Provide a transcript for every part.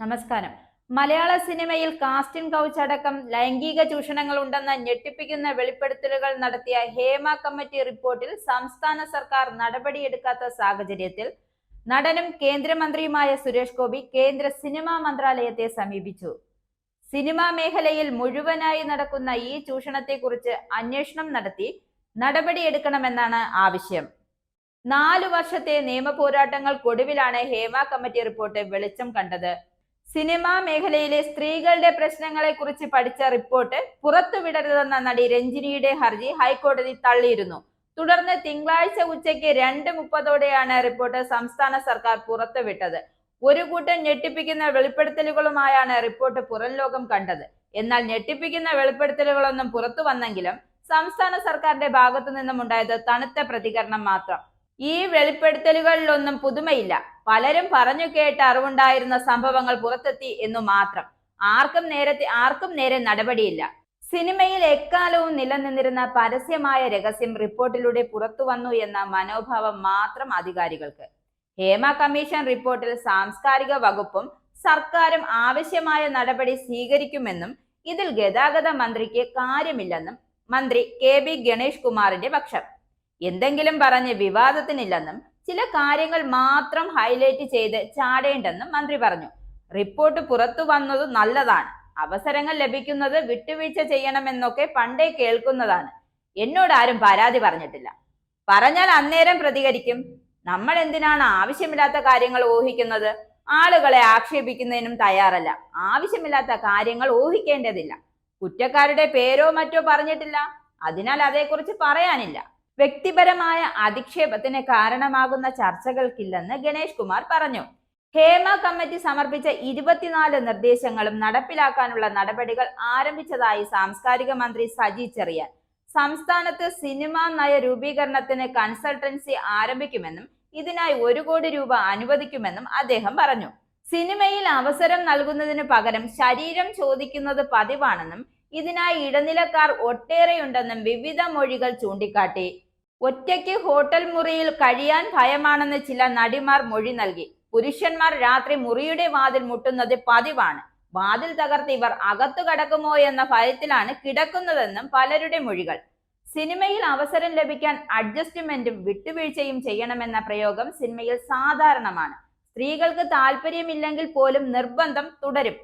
നമസ്കാരം. മലയാള സിനിമയിൽ കാസ്റ്റിൻ കൗച്ച് അടക്കം ലൈംഗിക ചൂഷണങ്ങൾ ഉണ്ടെന്ന ഞെട്ടിപ്പിക്കുന്ന വെളിപ്പെടുത്തലുകൾ നടത്തിയ ഹേമ കമ്മിറ്റി റിപ്പോർട്ടിൽ സംസ്ഥാന സർക്കാർ നടപടിയെടുക്കാത്ത സാഹചര്യത്തിൽ നടനും കേന്ദ്രമന്ത്രിയുമായ സുരേഷ് ഗോപി കേന്ദ്ര സിനിമാ മന്ത്രാലയത്തെ സമീപിച്ചു. സിനിമാ മേഖലയിൽ മുഴുവനായി നടക്കുന്ന ഈ ചൂഷണത്തെക്കുറിച്ച് അന്വേഷണം നടത്തി നടപടിയെടുക്കണമെന്നാണ് ആവശ്യം. നാലു വർഷത്തെ നിയമ പോരാട്ടങ്ങൾക്കൊടുവിലാണ് ഹേമ കമ്മിറ്റി റിപ്പോർട്ട് വെളിച്ചം കണ്ടത്. സിനിമാ മേഖലയിലെ സ്ത്രീകളുടെ പ്രശ്നങ്ങളെ കുറിച്ച് പഠിച്ച റിപ്പോർട്ട് പുറത്തുവിടരുതെന്ന നടി രഞ്ജിനിയുടെ ഹർജി ഹൈക്കോടതി തള്ളിയിരുന്നു. തുടർന്ന് തിങ്കളാഴ്ച ഉച്ചയ്ക്ക് രണ്ട് മുപ്പതോടെയാണ് റിപ്പോർട്ട് സംസ്ഥാന സർക്കാർ പുറത്തുവിട്ടത്. ഒരു കൂട്ടം ഞെട്ടിപ്പിക്കുന്ന വെളിപ്പെടുത്തലുകളുമായാണ് റിപ്പോർട്ട് പുറം ലോകം കണ്ടത്. എന്നാൽ ഞെട്ടിപ്പിക്കുന്ന വെളിപ്പെടുത്തലുകളൊന്നും പുറത്തു വന്നെങ്കിലും സംസ്ഥാന സർക്കാരിന്റെ ഭാഗത്തു നിന്നും ഉണ്ടായത് തണുത്ത പ്രതികരണം മാത്രം. ഈ വെളിപ്പെടുത്തലുകളിലൊന്നും പുതുമയില്ല. പലരും പറഞ്ഞു കേട്ട് അറിവുണ്ടായിരുന്ന സംഭവങ്ങൾ പുറത്തെത്തി എന്നു മാത്രം. ആർക്കും നേരത്തെ ആർക്കും നേരെ നടപടിയില്ല. സിനിമയിൽ എക്കാലവും നിലനിന്നിരുന്ന പരസ്യമായ രഹസ്യം റിപ്പോർട്ടിലൂടെ പുറത്തു വന്നു എന്ന മനോഭാവം മാത്രം അധികാരികൾക്ക്. ഹേമ കമ്മീഷൻ റിപ്പോർട്ടിൽ സാംസ്കാരിക വകുപ്പും സർക്കാരും ആവശ്യമായ നടപടി സ്വീകരിക്കുമെന്നും ഇതിൽ ഗതാഗത മന്ത്രിക്ക് കാര്യമില്ലെന്നും മന്ത്രി കെ ബി ഗണേഷ് കുമാറിന്റെ പക്ഷം. എന്തെങ്കിലും പറഞ്ഞ് വിവാദത്തിനില്ലെന്നും ചില കാര്യങ്ങൾ മാത്രം ഹൈലൈറ്റ് ചെയ്ത് ചാടേണ്ടെന്നും മന്ത്രി പറഞ്ഞു. റിപ്പോർട്ട് പുറത്തു വന്നത് നല്ലതാണ്. അവസരങ്ങൾ ലഭിക്കുന്നത് വിട്ടുവീഴ്ച ചെയ്യണമെന്നൊക്കെ പണ്ടേ കേൾക്കുന്നതാണ്. എന്നോട് ആരും പരാതി പറഞ്ഞിട്ടില്ല. പറഞ്ഞാൽ അന്നേരം പ്രതികരിക്കും. നമ്മൾ എന്തിനാണ് ആവശ്യമില്ലാത്ത കാര്യങ്ങൾ ഊഹിക്കുന്നത്? ആളുകളെ ആക്ഷേപിക്കുന്നതിനും തയ്യാറല്ല. ആവശ്യമില്ലാത്ത കാര്യങ്ങൾ ഊഹിക്കേണ്ടതില്ല. കുറ്റക്കാരുടെ പേരോ മറ്റോ പറഞ്ഞിട്ടില്ല. അതിനാൽ അതേക്കുറിച്ച് പറയാനില്ല. വ്യക്തിപരമായ അധിക്ഷേപത്തിന് കാരണമാകുന്ന ചർച്ചകൾക്കില്ലെന്ന് ഗണേഷ് കുമാർ പറഞ്ഞു. ഹേമ കമ്മിറ്റി സമർപ്പിച്ച ഇരുപത്തിനാല് നിർദ്ദേശങ്ങളും നടപ്പിലാക്കാനുള്ള നടപടികൾ ആരംഭിച്ചതായി സാംസ്കാരിക മന്ത്രി സജി ചെറിയാൻ. സംസ്ഥാനത്ത് സിനിമാ നയ രൂപീകരണത്തിന് കൺസൾട്ടൻസി ആരംഭിക്കുമെന്നും ഇതിനായി ഒരു കോടി രൂപ അനുവദിക്കുമെന്നും അദ്ദേഹം പറഞ്ഞു. സിനിമയിൽ അവസരം നൽകുന്നതിന് പകരം ശരീരം ചോദിക്കുന്നത് പതിവാണെന്നും ഇതിനായി ഇടനിലക്കാർ ഒട്ടേറെയുണ്ടെന്നും വിവിധ മൊഴികൾ ചൂണ്ടിക്കാട്ടി. ഒറ്റയ്ക്ക് ഹോട്ടൽ മുറിയിൽ കഴിയാൻ ഭയമാണെന്ന് ചില നടിമാർ മൊഴി നൽകി. പുരുഷന്മാർ രാത്രി മുറിയുടെ വാതിൽ മുട്ടുന്നത് പതിവാണ്. വാതിൽ തകർത്ത് ഇവർ അകത്തു കടക്കുമോ എന്ന ഭയത്തിലാണ് കിടക്കുന്നതെന്നും പലരുടെ മൊഴികൾ. സിനിമയിൽ അവസരം ലഭിക്കാൻ അഡ്ജസ്റ്റ്മെന്റും വിട്ടുവീഴ്ചയും ചെയ്യണമെന്ന പ്രയോഗം സിനിമയിൽ സാധാരണമാണ്. സ്ത്രീകൾക്ക് താല്പര്യമില്ലെങ്കിൽ പോലും നിർബന്ധം തുടരും.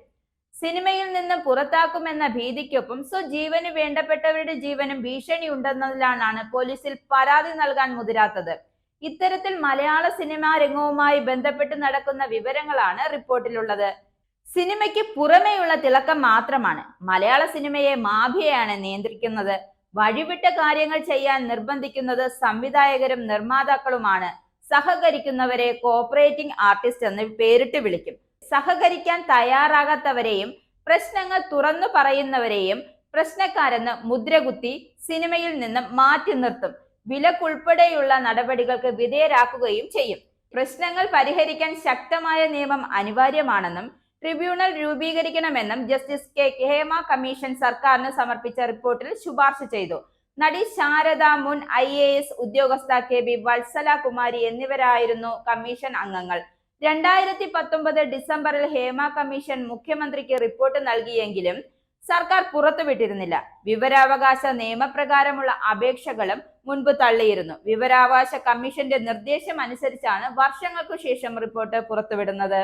സിനിമയിൽ നിന്ന് പുറത്താക്കുമെന്ന ഭീതിക്കൊപ്പം സ്വജീവന് വേണ്ടപ്പെട്ടവരുടെ ജീവനും ഭീഷണി ഉണ്ടെന്നതിലാണ് പോലീസിൽ പരാതി നൽകാൻ മുതിരാത്തത്. ഇത്തരത്തിൽ മലയാള സിനിമാ രംഗവുമായി ബന്ധപ്പെട്ട് നടക്കുന്ന വിവരങ്ങളാണ് റിപ്പോർട്ടിലുള്ളത്. സിനിമയ്ക്ക് പുറമേയുള്ള തിളക്കം മാത്രമാണ്. മലയാള സിനിമയെ മാഫിയയാണ് നിയന്ത്രിക്കുന്നത്. വഴിവിട്ട കാര്യങ്ങൾ ചെയ്യാൻ നിർബന്ധിക്കുന്നത് സംവിധായകരും നിർമ്മാതാക്കളുമാണ്. സഹകരിക്കുന്നവരെ കോപ്പറേറ്റിംഗ് ആർട്ടിസ്റ്റ് എന്ന് പേരിട്ട് വിളിക്കും. സഹകരിക്കാൻ തയ്യാറാകാത്തവരെയും പ്രശ്നങ്ങൾ തുറന്നു പറയുന്നവരെയും പ്രശ്നക്കാരെന്ന് മുദ്രകുത്തി സിനിമയിൽ നിന്നും മാറ്റി നിർത്തും. വിലക്കുൾപ്പെടെയുള്ള നടപടികൾക്ക് വിധേയരാക്കുകയും ചെയ്യും. പ്രശ്നങ്ങൾ പരിഹരിക്കാൻ ശക്തമായ നിയമം അനിവാര്യമാണെന്നും ട്രിബ്യൂണൽ രൂപീകരിക്കണമെന്നും ജസ്റ്റിസ് കെ. ഹേമ കമ്മീഷൻ സർക്കാരിന് സമർപ്പിച്ച റിപ്പോർട്ടിൽ ശുപാർശ ചെയ്തു. നടി ശാരദ മുൻ ഐ എ എസ് ഉദ്യോഗസ്ഥ കെ. ബി. വത്സല കുമാരി എന്നിവരായിരുന്നു കമ്മീഷൻ അംഗങ്ങൾ. രണ്ടായിരത്തി പത്തൊമ്പത് ഡിസംബറിൽ ഹേമ കമ്മീഷൻ മുഖ്യമന്ത്രിക്ക് റിപ്പോർട്ട് നൽകിയെങ്കിലും സർക്കാർ പുറത്തുവിട്ടിരുന്നില്ല. വിവരാവകാശ നിയമപ്രകാരമുള്ള അപേക്ഷകളും മുൻപ് തള്ളിയിരുന്നു. വിവരാവകാശ കമ്മീഷന്റെ നിർദ്ദേശം അനുസരിച്ചാണ് വർഷങ്ങൾക്കു ശേഷം റിപ്പോർട്ട് പുറത്തുവിടുന്നത്.